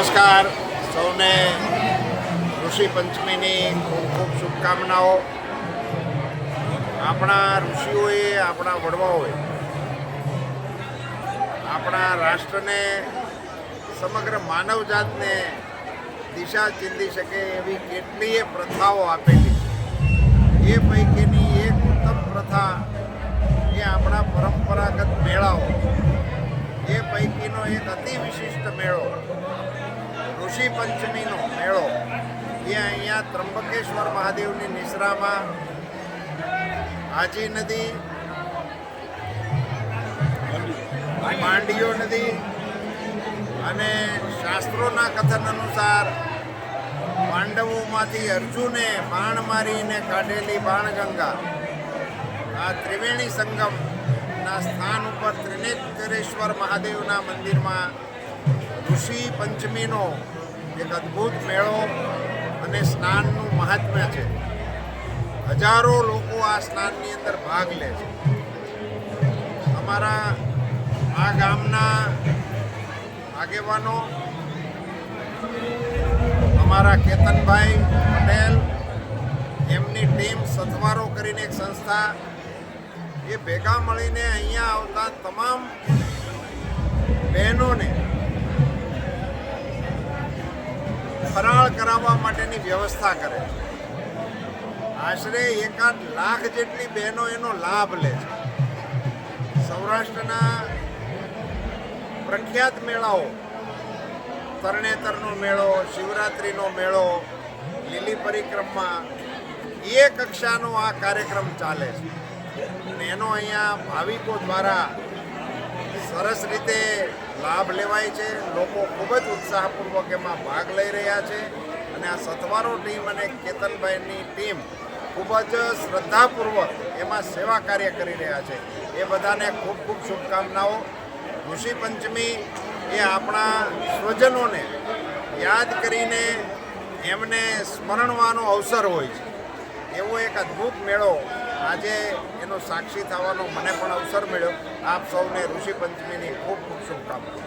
નમસ્કાર. સૌને ઋષિ પંચમીની ખૂબ ખૂબ શુભકામનાઓ. આપણા ઋષિઓએ, આપણા વડવાઓએ, આપણા રાષ્ટ્રને, સમગ્ર માનવજાતને દિશા ચીંધી શકે એવી કેટલીય પ્રથાઓ આપેલી છે. એ પૈકીની એક ઉત્તમ પ્રથા એ આપણા પરંપરાગત મેળાઓ એ પૈકીનો એક અતિ વિશિષ્ટ મેળો ઋષિ પંચમીનો મેળો. એ અહીંયા ત્રંબકેશ્વર મહાદેવની નિશ્રામાં હાજી નદી માંડીઓ નદી અને શાસ્ત્રોના કથન અનુસાર પાંડવોમાંથી અર્જુને બાણ મારીને કાઢેલી બાણગંગા. આ ત્રિવેણી સંગમના સ્થાન ઉપર ત્રિનેત્રેશ્વર મહાદેવના મંદિરમાં ઋષિ પંચમીનો એક અદ્ભુત મેળો અને સ્નાનનું મહાત્મ્ય છે. હજારો લોકો આ સ્નાનની અંદર ભાગ લે છે. અમારા આ ગામના આગેવાનો, અમારા કેતનભાઈ પટેલ, એમની ટીમ સથવારો કરીને એક સંસ્થા, એ ભેગા મળીને અહીંયા આવતા તમામ ફરાળ કરાવવા માટેની વ્યવસ્થા કરે આશરે એકાદ લાખ જેટલી બહેનો એનો લાભ લે છે. સૌરાષ્ટ્રના પ્રખ્યાત મેળાઓ, તરણેતરનો મેળો, શિવરાત્રિનો મેળો, લીલી પરિક્રમા એ કક્ષાનો આ કાર્યક્રમ ચાલે છે. અને એનો અહીંયા ભાવિકો દ્વારા સરસ રીતે લાભ લેવાય છે. લોકો ખૂબ જ ઉત્સાહપૂર્વક એમાં ભાગ લઈ રહ્યા છે. અને આ સથવારો ટીમ અને કેતનભાઈની ટીમ ખૂબ જ શ્રદ્ધાપૂર્વક એમાં સેવા કાર્ય કરી રહ્યા છે. એ બધાને ખૂબ ખૂબ શુભકામનાઓ. ઋષિ પંચમી એ આપણા સ્વજનોને યાદ કરીને એમને સ્મરણવાનો અવસર હોય છે. એવો એક અદ્ભુત મેળો આજે એનો સાક્ષી થવાનો મને પણ અવસર મળ્યો. આપ સૌને ઋષિ પંચમીની ખૂબ ખૂબ શુભકામનાઓ.